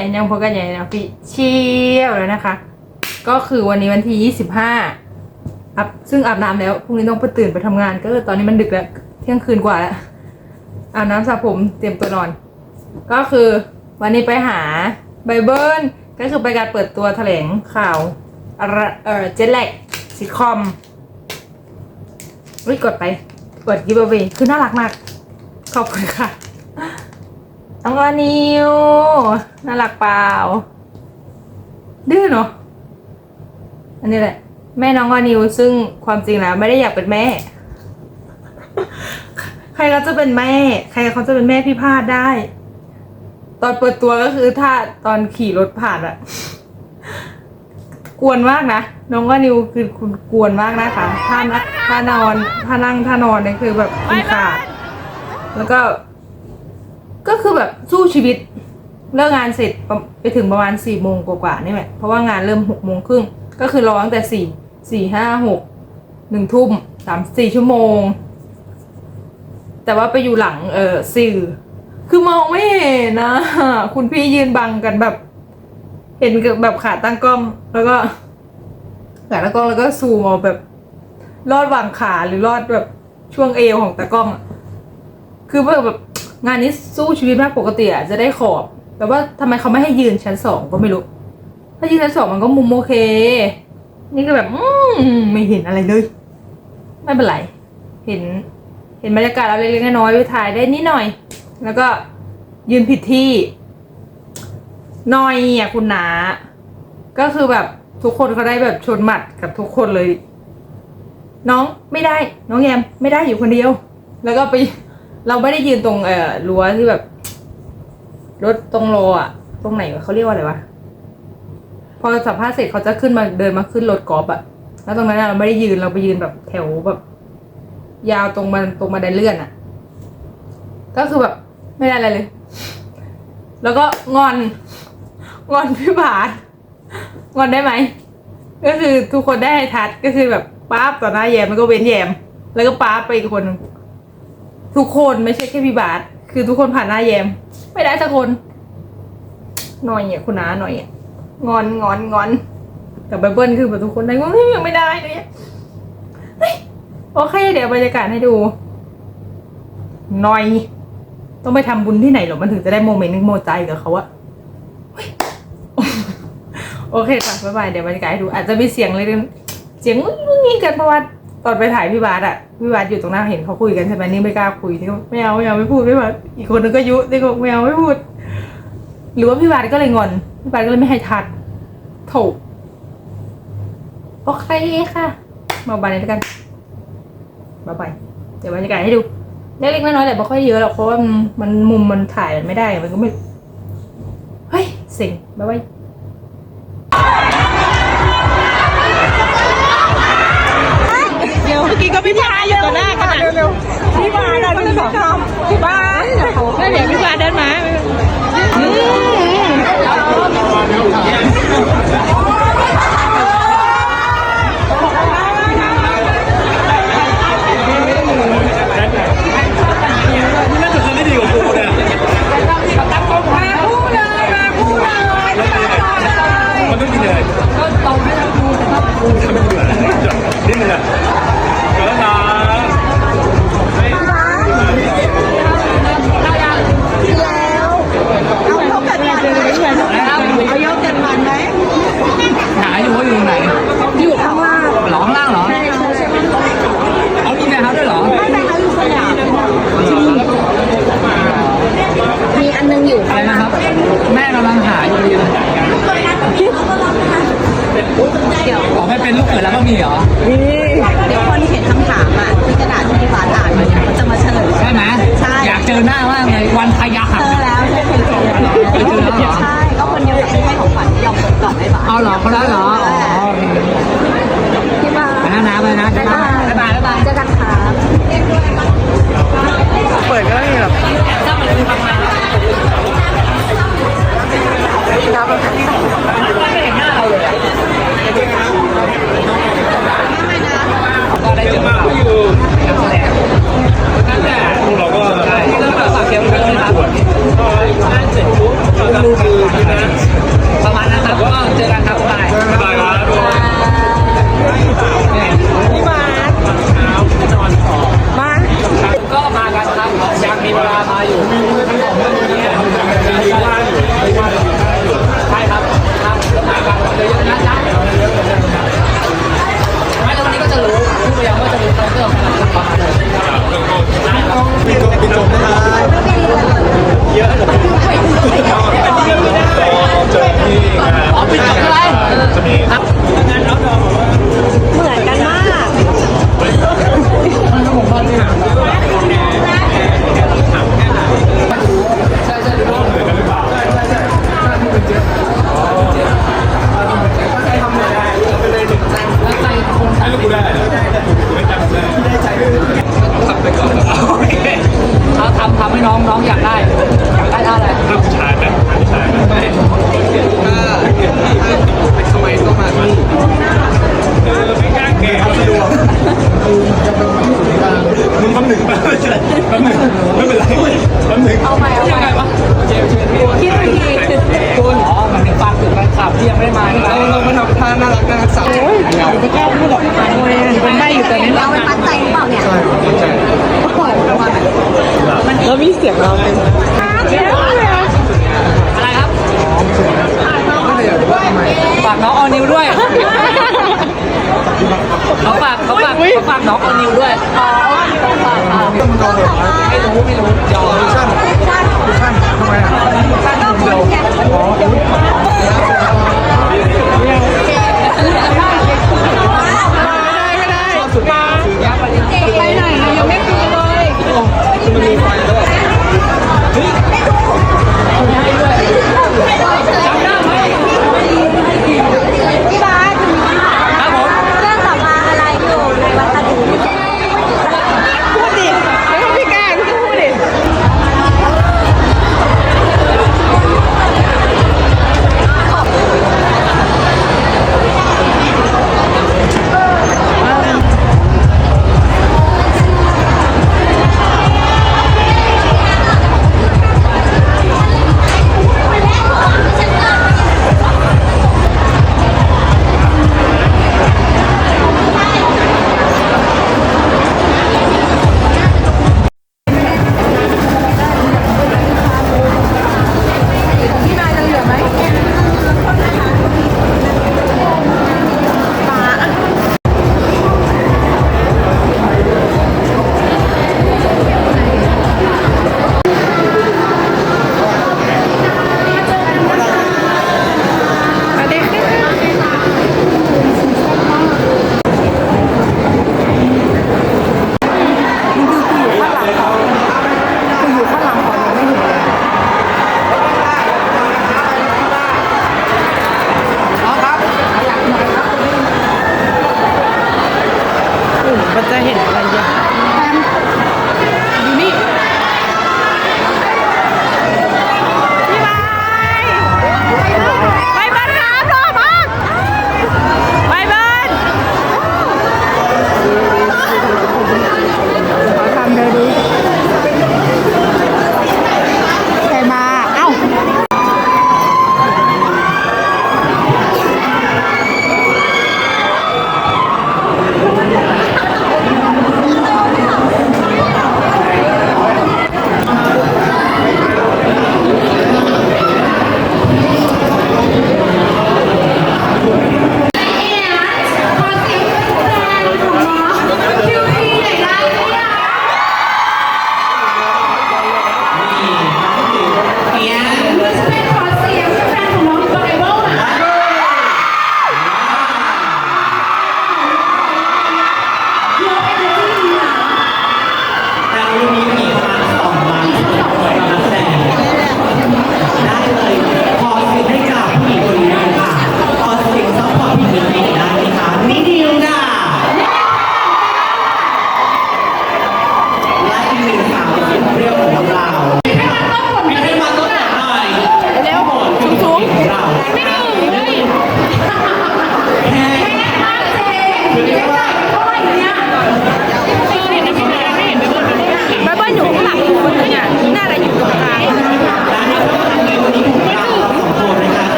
อันยังพอกันใหญ่นะพี่เชี่ยวแล้วนะคะ ก็คือวันนี้วันที่ยี่สิบห้าอับซึ่งอาบน้ำแล้วพรุ่งนี้ต้องไปตื่นไปทำงาน ก็คือตอนนี้มันดึกแล้วเที่ยงคืนกว่าแล้วอาบน้ำสระผมเตรียมตัวนอน ก็คือวันนี้ไปหาไบเบิลก็คือไปการเปิดตัวแถลงข่าวเออเจ็ตแลกซิคอมวิกดไปเปิดกิฟต์เวคือน่ารักมาก ขอบคุณค่ะ น้องอานิวน่ารักเปล่า ดื้อเนาะอันนี้แหละ แม่น้องอานิวซึ่งความจริงแล้วไม่ได้อยากเป็นแม่ ใครเขาจะเป็นแม่ ใครเขาจะเป็นแม่พี่พาดได้ ตอนเปิดตัวก็คือถ้าตอนขี่รถผ่านอะกวนมากนะน้องอานิวคือคุณกวนมากนะคะท่านัท่านอนท่านั่งท่านอนเนี่ยคือแบบคุณขาดแล้วก็ ก็คือแบบสู้ชีวิตเลิกงานเสร็จไปถึงประมาณสี่โมงกว่าๆนี่แหละเพราะว่างานเริ่มหกโมงครึ่งก็คือรอตั้งแต่สี่สี่ห้าหกหนึ่งทุ่มสามสี่ชั่วโมง แต่ว่าไปอยู่หลังเออสื่อ คือมองไม่เห็นนะ คุณพี่ยืนบังกันแบบ เห็นแบบขาตั้งกล้องแล้วก็ขาตั้งกล้องแล้วก็ซูมเอาแบบ รอดวางขาหรือรอดแบบช่วงเอวของตากล้อง คือแบบ งานนี้สู้ชีวิตมากปกติอะจะได้ขอบแต่ว่าทำไมเขาไม่ให้ยืนชั้นสองก็ไม่รู้ ถ้ายืนชั้นสองมันก็มุมโอเค นี่ก็แบบอืมไม่เห็นอะไรเลย ไม่เป็นไร เห็น เห็นบรรยากาศเราเล็กๆน้อยๆถ่ายได้นิดหน่อย แล้วก็ยืนผิดที่น้อยอะคุณนาก็คือแบบทุกคนเขาได้แบบชนหมัดกับทุกคนเลย น้องไม่ได้ น้องแยมไม่ได้อยู่คนเดียว แล้วก็ไป เราไม่ได้ยืนตรงเอ่อรั้วที่แบบรถตรงโลอะตรงไหนวะเขาเรียกว่าอะไรวะพอสัมภาษณ์เสร็จเขาจะขึ้นมาเดินมาขึ้นรถกอล์ฟอะแล้วตรงนั้นอะเราไม่ได้ยืนเราไปยืนแบบแถวแบบ ยาวตรงมันตรงบันไดเลื่อนอะก็คือแบบไม่ได้อะไรเลย แล้วก็งอน งอนพี่บาทงอนได้ไหมก็คือทุกคนได้ทัดก็คือแบบป๊าบต่อหน้าแยมแล้วก็เว้นแยม แล้วก็ป๊าบไปอีกคนนึง ทุกคนไม่ใช่แค่พี่บาทคือทุกคนผ่านหน้าแยม ไม่ได้สักคนหน่อยอะคุณน้าหน่อยอะงอนงอนงอนกับไบเบิลคือแบบทุกคนได้ว่าเฮ้ยยังไม่ได้เลยโอเค เดี๋ยวบรรยากาศให้ดูหน่อย ต้องไปทำบุญที่ไหนหรอมันถึงจะได้โมเมนต์นึงโมใจกับเขาอะโอเคค่ะบ๊ายบายเดี๋ยวบรรยากาศให้ดูอาจจะมีเสียงเลยเสียงงุ้งงี้กันเพราะว่า ตอนไปถ่ายพี่บาสอะพี่บาสอยู่ตรงหน้าเห็นเขาคุยกันใช่ไหมนี่ไม่กล้าคุยนี่ก็ไม่เอาไม่เอาไม่พูดไม่พูดอีกคนนึงก็ยุนี่ก็ไม่เอาไม่พูด หรือว่าพี่บาสก็เลยงอนพี่บาสก็เลยไม่ให้ทัดโถโอเคค่ะ มาบายเลยแล้วกันบ๊ายบายเดี๋ยวบรรยากาศให้ดูเล็กๆน้อยๆแต่ไม่ค่อยเยอะหรอกเพราะว่ามันมุมมันถ่ายไม่ได้มันก็ไม่เฮ้ยเสิงบ๊ายบาย พี่พาอยู่ต่อหน้ากันเร็วๆพี่พาเราพี่พาพี่พาแล้วเดี๋ยวพี่พาเดินมาอืมมา แป๊บนึงเอาใหม่เอาใหม่เที่คิดไปทีคุณอ๋อหมายถึงปากถึงแฟนคลับที่ยังไม่มาเมาเราลงมาทำท่าน่ารักน่ารักสักโอ้ยอยู่ม่ก้าพูดหรอกเป็นได้อยู่ตอนนี้เราเป็นปัจจัยหรือเปล่าเนี่ยใช่ตั้จเมื่อกอนเราว่าแล้วมีเสียงเราเป็นอะไรครับปากน้องออนิวด้วย เขาฝากเขาฝากเขาฝากน้องโอนิวด้วยอ๋อเขาฝากค่ะไม่รู้ไม่รู้จอคุชั่นคุชั่นทำไมอะก็คนแก่อ๋อ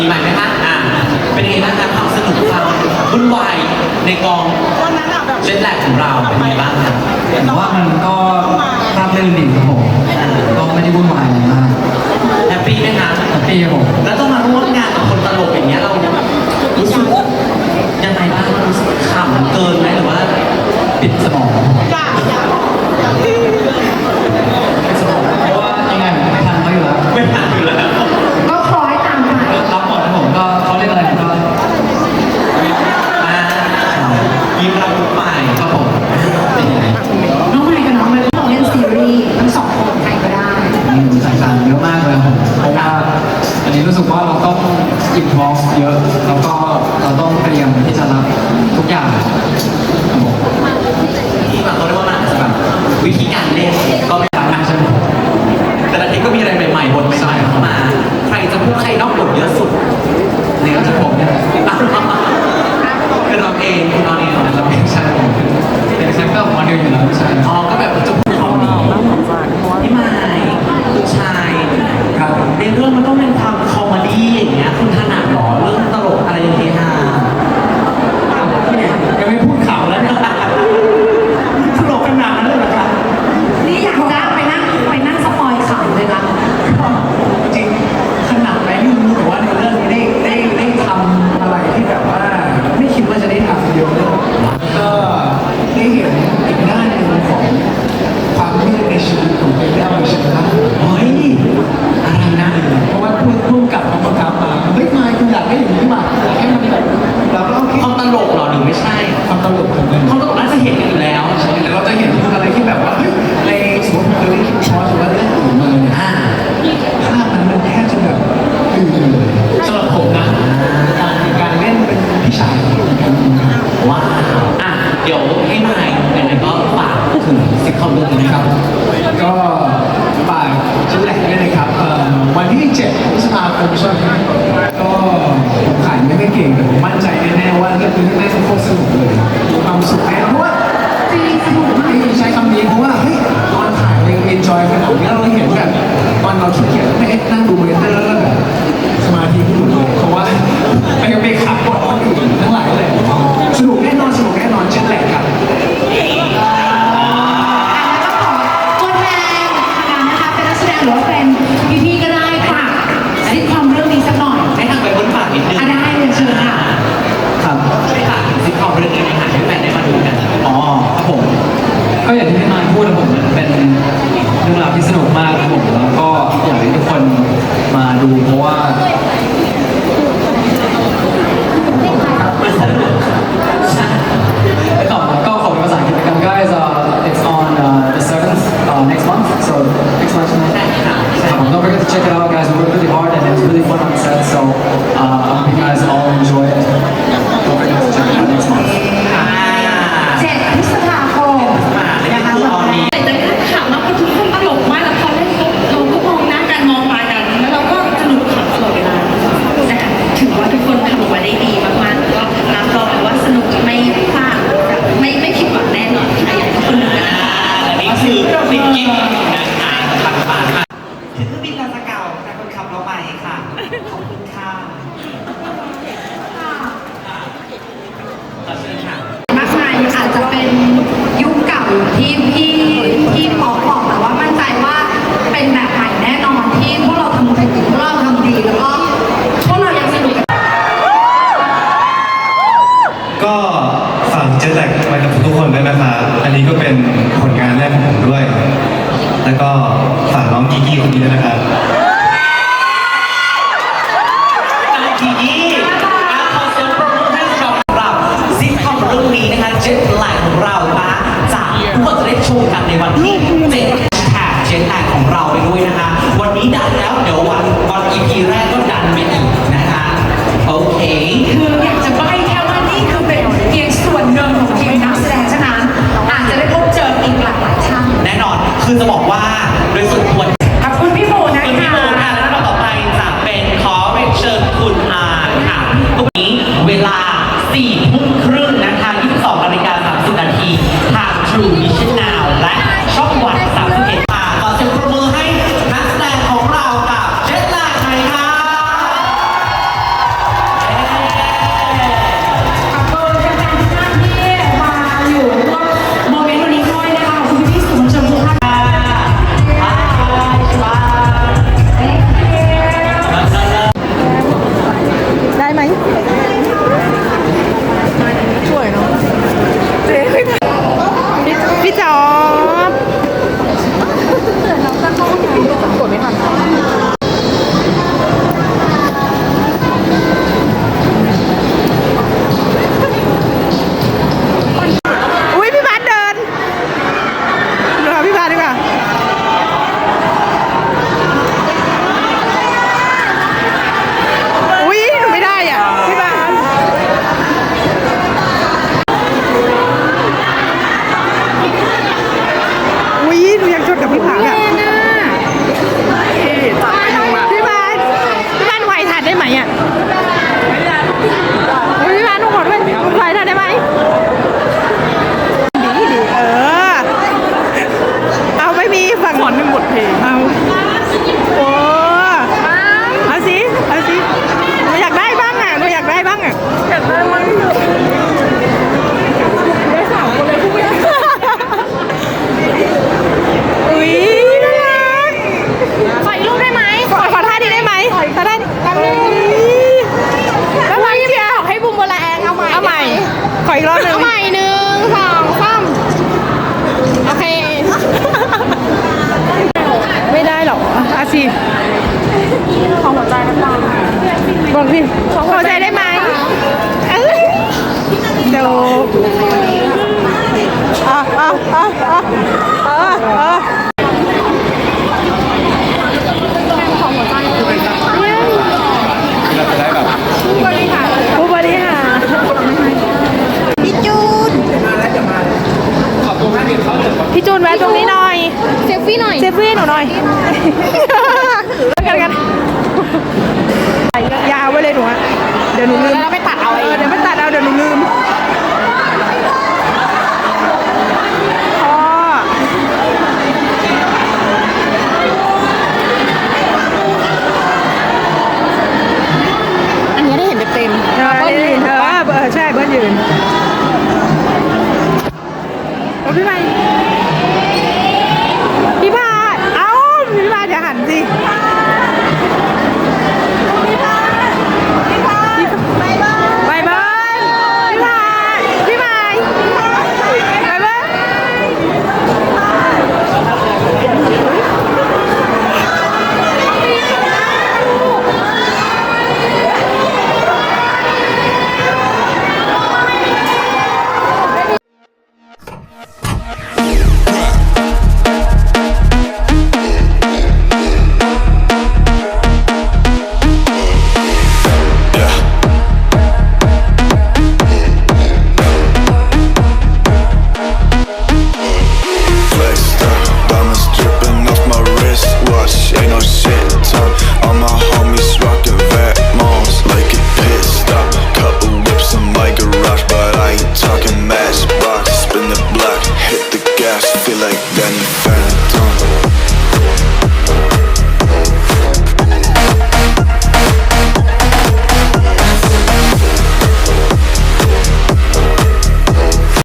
ปีใหม่ไหมคะอ่าเป็นยังไงบ้างครับความสนุกความวุ่นวายในกองวันนแล็ดลกของเราเป็นยังไงบ้างครับแผมว่ามันก็ราบรื่นดีครับผมก็ไม่ได้วุ่นวายอะไรมากแฮปปี้ไหมคะแฮปปี้ครับผมแล้วต้องมาร่วมงานกับคนตลกอย่างเงี้ยเรารู้สึกยังไงบ้างรู้สึกขำเกินไหมหรือว่าปิดสมองอยากอยากอย อินบ็อกเยอะ แล้วก็เราต้องเตรียมที่จะรับทุกอย่างครับผม เชนแตกของเราไปด้วยนะคะ วันนี้ดันแล้วเดี๋ยววันวันอีพีแรกก็ดันไปอีกนะคะ โอเค คืออยากจะใบ้แค่ว่านี่คือเป็นเพียงส่วนหนึ่งของทีมนักแสดงเท่นั้นอาจจะได้พบเจออีกหลากหลายท่านแน่นอนคือจะบอกว่าโดยส่วนตัว ตรงนี้หน่อยเซลฟี่หน่อยเซลฟี่หนูหน่อยแล้วกันกันยาวไว้เลยหนูอะเดี๋ยวหนูลืมแล้วไม่ตัดเอาเดี๋ยวไม่ตัดเอาเดี๋ยวหนูลืมใช่เบิร์ดยืนเอ้พี่หม